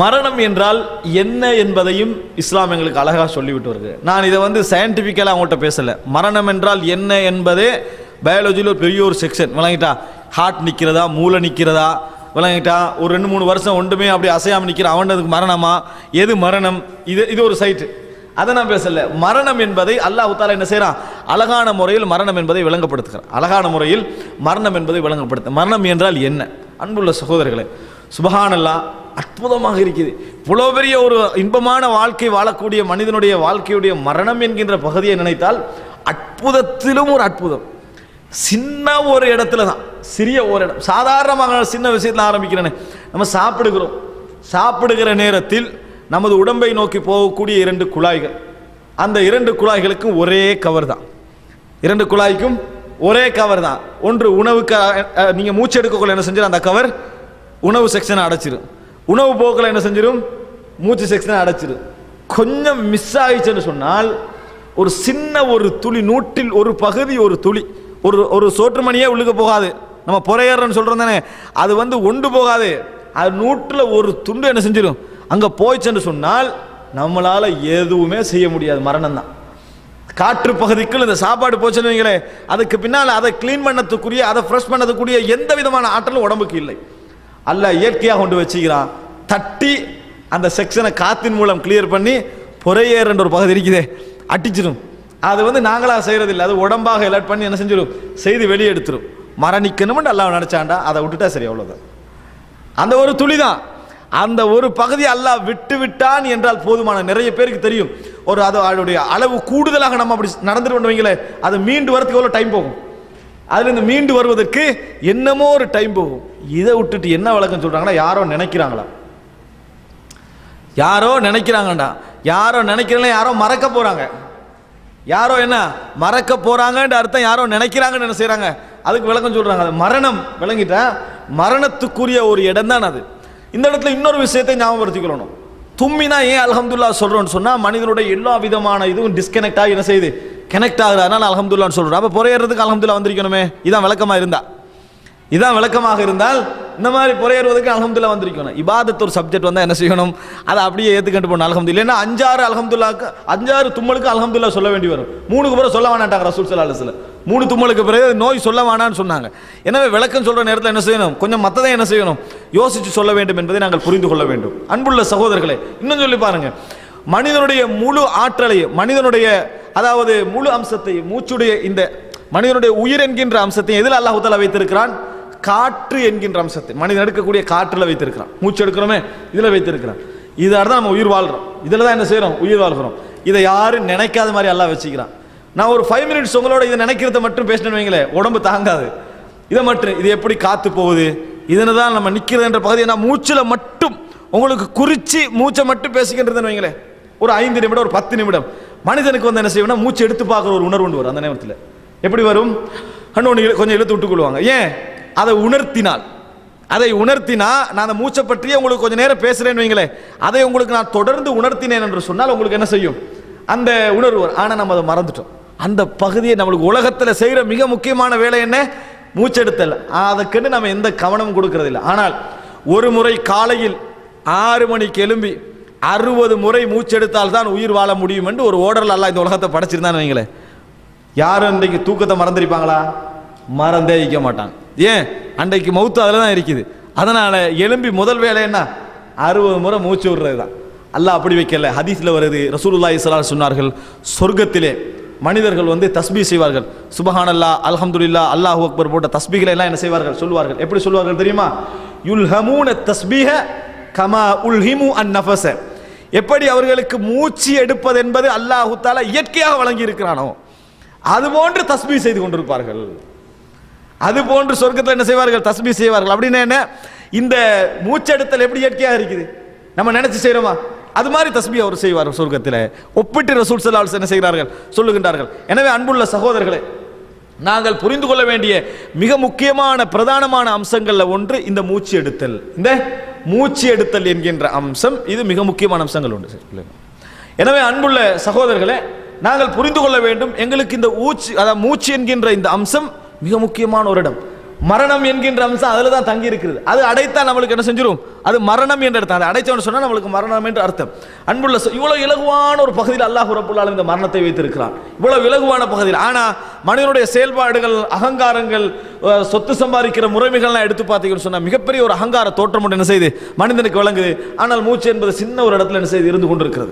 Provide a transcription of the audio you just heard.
மரணம் என்றால் என்ன என்பதையும் இஸ்லாம் எங்களுக்கு அழகாக சொல்லிவிட்டு வருது. நான் இதை வந்து சயின்டிஃபிக்கலாக அவங்கள்ட்ட பேசலை. மரணம் என்றால் என்ன என்பதே பயாலஜியில் ஒரு பெரிய ஒரு செக்ஷன் விளங்கிட்டா ஹார்ட் நிற்கிறதா மூளை நிற்கிறதா விளங்கிட்டா ஒரு ரெண்டு மூணு வருஷம் ஒன்றுமே அப்படி அசையாமல் நிற்கிற அவனதுக்கு மரணமா? எது மரணம்? இது இது ஒரு சைட்டு அதை நான் பேசல. மரணம் என்பதை அல்லாஹ் தாலா என்ன செய்கிறான் அழகான முறையில் மரணம் என்பதை விளங்கப்படுத்துகிறான். அழகான முறையில் மரணம் என்பதை விளங்கப்படுத்த மரணம் என்றால் என்ன? அன்புள்ள சகோதரர்களே சுபஹானல்லா அற்புதமாக இருக்குது. இவ்வளோ பெரிய ஒரு இன்பமான வாழ்க்கை வாழக்கூடிய மனிதனுடைய வாழ்க்கையுடைய மரணம் என்கின்ற பகுதியை நினைத்தால் அற்புதத்திலும் ஒரு அற்புதம். சின்ன ஒரு இடத்துல தான். சிறிய ஒரு இடம். சாதாரணமாக சின்ன விஷயத்தில் ஆரம்பிக்கிறேனே. நம்ம சாப்பிடுகிறோம். சாப்பிடுகிற நேரத்தில் நமது உடம்பை நோக்கி போகக்கூடிய இரண்டு குழாய்கள். அந்த இரண்டு குழாய்களுக்கும் ஒரே கவர் தான். இரண்டு குழாய்க்கும் ஒரே கவர் தான். ஒன்று உணவுக்கு நீங்கள் மூச்சு எடுக்கக்குள்ள என்ன செஞ்சிடும் அந்த கவர் உணவு செக்ஷனை அடைச்சிடும் உணவு போக்கில் என்ன செஞ்சிடும் மூச்சு செக்ஷனை அடைச்சிடும் கொஞ்சம் மிஸ் ஆயிடுச்சுன்னு சொன்னால் ஒரு சின்ன ஒரு துளி நூற்றில் ஒரு பகுதி ஒரு துளி ஒரு ஒரு சோற்றுமணியே உள்ளுக்கு போகாது. நம்ம புறையறன்னு சொல்கிறோம் தானே? அது வந்து ஒன்று போகாது. அது நூற்றில் ஒரு துண்டு என்ன செஞ்சிடும் அங்கே போயிடுச்சுன்னு சொன்னால் நம்மளால் எதுவுமே செய்ய முடியாது. மரணம் தான். காற்று பகுதிக்குள் இந்த சாப்பாடு போச்சுன்னு வைங்களேன். அதுக்கு பின்னால் அதை க்ளீன் பண்ணத்துக்குரிய அதை ஃப்ரெஷ் பண்ணதுக்குரிய எந்த விதமான ஆற்றலும் உடம்புக்கு இல்லை. அல்ல இயற்கையாக கொண்டு வச்சுக்கிறான். தட்டி அந்த செக்ஷனை காத்தின் மூலம் கிளியர் பண்ணி பொறையேர் ஒரு பகுதி இருக்குதே அடிச்சிடும் அது வந்து நாங்களாக செய்கிறதில்ல அது உடம்பாக எலர்ட் பண்ணி என்ன செஞ்சிடும் செய்து வெளியே எடுத்துரும் மரணிக்கணும்னு அல்லாஹ் நினச்சாண்டா அதை விட்டுட்டா சரி அவ்வளோதான் அந்த ஒரு துளி தான் அந்த ஒரு பகுதி அல்லாஹ் விட்டு விட்டான் என்றால் போதுமான நிறைய பேருக்கு தெரியும். ஒரு அது அதனுடைய அளவு கூடுதலாக நம்ம அப்படி நடந்துட்டு வைங்களேன் அது மீண்டு வரதுக்கு எவ்வளோ டைம் போகும்? அதுலேருந்து மீண்டு வருவதற்கு என்னமோ ஒரு டைம் போகும். இதை விட்டுட்டு என்ன வழக்கம் சொல்கிறாங்கன்னா யாரோ நினைக்கிறாங்களா? யாரோ நினைக்கிறாங்கடா. யாரோ நினைக்கிறல யாரோ மறக்க போகிறாங்க யாரோ என்ன? மறக்க போகிறாங்கன்ற அர்த்தம் யாரோ நினைக்கிறாங்கன்னு என்ன செய்கிறாங்க அதுக்கு விளக்கம் சொல்கிறாங்க அது மரணம். விளங்கிட்டா மரணத்துக்குரிய ஒரு இடம் தான் அது. இந்த இடத்துல இன்னொரு விஷயத்தை ஞாபகப்படுத்திக்கொள்ளணும் தும்மினா ஏன் அல்ஹம்துல்லா சொல்கிறோன்னு சொன்னால் மனிதனுடைய எல்லா விதமான இதுவும் டிஸ்கனெக்ட் ஆகி என்ன செய்யுது? கனெக்ட் ஆகுது. அதனால சொல்கிறோம் சொல்றோம் அப்ப புறையறதுக்கு அலமதுல்லா வந்திருக்கணுமே. இதான் விளக்கமாக இருந்தா. இதான் விளக்கமாக இருந்தால் இந்த மாதிரி புறையறதுக்கு அலமதுல்லா வந்திருக்கணும். இபாதத் ஒரு சப்ஜெக்ட் வந்தால் என்ன செய்யணும்? அதை அப்படியே ஏற்றுக்கிட்டு போகணும். அலமது இல்லைன்னா அஞ்சாறு அலமதுல்லாக்கு அஞ்சாறு தும்மலுக்கு அலமதுல்லா சொல்ல வேண்டி வரும். மூணுக்கு பிறகு சொல்ல வேணாட்டாங்க ரசூல் சல்லா மூணு தும்மலுக்கு பிறகு நோய் சொல்ல வேணான்னு சொன்னாங்க. எனவே விளக்கம் சொல்கிற நேரத்தில் என்ன செய்யணும்? கொஞ்சம் மற்றதை என்ன செய்யணும்? யோசித்து சொல்ல வேண்டும் என்பதை நாங்கள் புரிந்து கொள்ள வேண்டும். அன்புள்ள சகோதரர்களே இன்னும் சொல்லி பாருங்கள் மனிதனுடைய முழு ஆற்றலையும் மனிதனுடைய அதாவது முழு அம்சத்தை மூச்சுடைய இந்த மனிதனுடைய உயிர் என்கின்ற அம்சத்தை எதில் அல்லாஹ் வைத்திருக்கிறான்? காற்று என்கின்ற அம்சத்தை. மனிதன் எடுக்கக்கூடிய காற்றில் வைத்திருக்கிறான். மூச்சு எடுக்கிறோமே இதில் வைத்திருக்கிறான். இதில் தான் நம்ம உயிர் வாழ்கிறோம் இதில் தான் என்ன செய்கிறோம் உயிர் வாழ்கிறோம். இதை யாரும் நினைக்காத மாதிரி அல்லாஹ் வச்சுக்கிறான். நான் ஒரு ஃபைவ் மினிட்ஸ் உங்களோட இதை நினைக்கிறத மட்டும் பேசினேன்னு வைங்களேன் உடம்பு தாங்காது. இதை மட்டும் இது எப்படி காத்து போகுது? இதனை தான் நம்ம நிற்கிறதுன்ற பகுதியை நான் மூச்சில் மட்டும் உங்களுக்கு குறித்து மூச்சை மட்டும் பேசிக்கின்றதுன்னு வைங்களேன். ஒரு ஐந்து நிமிடம் ஒரு பத்து நிமிடம். மனிதனுக்கு வந்து என்ன செய்யணும்னா மூச்சு எடுத்து பார்க்குற ஒரு உணர்வு வரும் அந்த நேரத்தில். எப்படி வரும்? இன்னொன்று கொஞ்சம் இழுத்து விட்டுக்கொள்வாங்க. ஏன்? அதை உணர்த்தினால். அதை உணர்த்தினா நான் அந்த மூச்சை பற்றியே உங்களுக்கு கொஞ்சம் நேரம் பேசுகிறேன்னு வைங்களேன். அதை உங்களுக்கு நான் தொடர்ந்து உணர்த்தினேன் என்று சொன்னால் உங்களுக்கு என்ன செய்யும்? அந்த உணர்வு வரும். நம்ம அதை மறந்துட்டோம். அந்த பகுதியை நம்மளுக்கு உலகத்தில் செய்கிற மிக முக்கியமான வேலை என்ன? மூச்செடுத்தல் அதுக்குன்னு நம்ம எந்த கவனமும் கொடுக்கறதில்லை. ஆனால் ஒரு முறை காலையில் ஆறு மணிக்கு எழும்பி அறுபது முறை மூச்செடுத்தால் தான் உயிர் வாழ முடியும் என்று ஒரு ஓடரில் அல்ல இந்த உலகத்தை படைச்சிருந்தான்னு வைங்களேன். யாரும் இன்றைக்கு தூக்கத்தை மறந்துருப்பாங்களா? மறந்தே இருக்க மாட்டாங்க. ஏன்? அன்றைக்கு மௌத்து அதில் தான் இருக்குது. அதனால் எலும்பி முதல் வேலை என்ன? அறுபது முறை மூச்சு விடுறது தான் அல்லாஹ் அப்படி வைக்கல. ஹதீஸில் வருது. ரசூலுல்லா ஸல்லல்லாஹு சொன்னார்கள் சொர்க்கத்திலே மனிதர்கள் வந்து தஸ்பீ செய்வார்கள். சுபஹானல்லா அல்ஹம்துல்லா அல்லாஹ் அக்பர் போட்ட தஸ்பிகளை எல்லாம் என்ன செய்வார்கள்? சொல்வார்கள் எப்படி சொல்லுவார்கள் தெரியுமா? யுல்ஹமூன தஸ்பீஹ கமா உல்ஹிமு அன் நஃபஸ. எப்படி அவர்களுக்கு மூச்சு எடுப்பது என்பது அல்லாஹு தாலா இயற்கையாக வழங்கி இருக்கிறானோ அது போன்று தஸ்மி செய்து கொண்டிருப்பார்கள். அது போன்று சொர்க்கத்தில் என்ன செய்வார்கள்? தஸ்மி செய்வார்கள். அப்படின்னா என்ன? இந்த மூச்செடுத்தல் எப்படி இயற்கையாக இருக்குது? நம்ம நினைச்சு செய்கிறோமா அது மாதிரி தஸ்மி அவர் செய்வார் சொர்க்கத்தில். ஒப்பிட்டு ரசூல் ஸல்லல்லாஹு என்ன செய்கிறார்கள்? சொல்லுகின்றார்கள். எனவே அன்புள்ள சகோதரர்களே நாங்கள் புரிந்து கொள்ள வேண்டிய மிக முக்கியமான பிரதானமான அம்சங்களில் ஒன்று இந்த மூச்சு எடுத்தல். இந்த மூச்சு எடுத்தல் என்கின்ற அம்சம். இது மிக முக்கியமான அம்சங்கள் உண்டு எனவே அன்புள்ள சகோதரர்களே நாங்கள் புரிந்து கொள்ள வேண்டும் எங்களுக்கு இந்த ஊச்சு அதாவது மூச்சு என்கின்ற இந்த அம்சம் மிக முக்கியமான ஒரு இடம். மரணம் என்கின்ற அம்சம் அதில் தான் தங்கி இருக்கிறது அது அடைத்தா நம்மளுக்கு என்ன செஞ்சிடும் அது மரணம் என்ற அர்த்தம் அதை அடைச்சவன் சொன்னால் நம்மளுக்கு மரணம் என்று அர்த்தம். அன்புள்ள இவ்வளோ இலகுவான ஒரு பகுதியில் அல்லாஹ் உறப்புள்ளாலும் இந்த மரணத்தை வைத்திருக்கிறான். இவ்வளோ இலகுவான பகுதியில். ஆனால் மனிதனுடைய செயல்பாடுகள் அகங்காரங்கள் சொத்து சம்பாதிக்கிற முறைமைகள்லாம் எடுத்து பார்த்தீங்கன்னு சொன்னால் மிகப்பெரிய ஒரு அகங்கார தோற்றம் ஒன்று என்ன செய்யுது மனிதனுக்கு விளங்குது. ஆனால் மூச்சு என்பது சின்ன ஒரு இடத்துல என்ன செய்து இருந்து கொண்டிருக்கிறது.